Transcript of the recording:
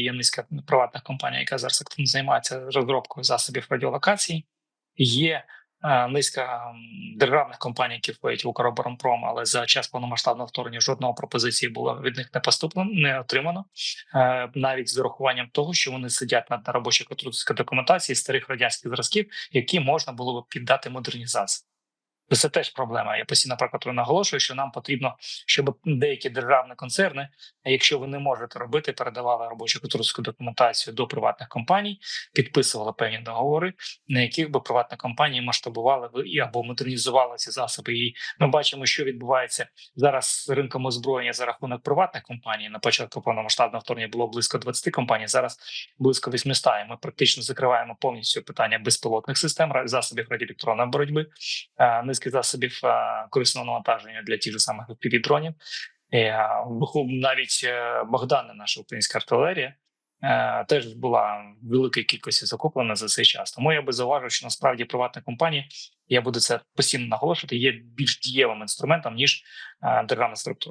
є низка приватних компаній, яка зараз активно займається розробкою засобів радіолокації. Є е, низка державних компаній, які входять в Укроборонпром, але за час повномасштабного вторгнення жодного пропозиції було від них не поступлено, не отримано. Е, навіть з урахуванням того, що вони сидять над робочою конструкторської документації старих радянських зразків, які можна було б піддати модернізації. То Це теж проблема. Я постійно про котру наголошую, що нам потрібно, щоб деякі державні концерни, якщо ви не можете робити, передавали робочу конструкторську документацію до приватних компаній, підписували певні договори, на яких би приватні компанії масштабували і або модернізували ці засоби. І ми бачимо, що відбувається зараз з ринком озброєння за рахунок приватних компаній. На початку повномасштабного вторгнення було близько 20 компаній. Зараз близько 800. І Ми практично закриваємо повністю питання безпілотних систем, засобів радіоелектронної боротьби, низки засобів корисного навантаження для тих же самих дронів. Навіть Богдана, Богдани, наша українська артилерія. е, Теж була великій кількості закуплена за цей час. Тому я би зауважив, що насправді приватні компанії, я буду це постійно наголошувати, є більш дієвим інструментом ніж е, державна структура.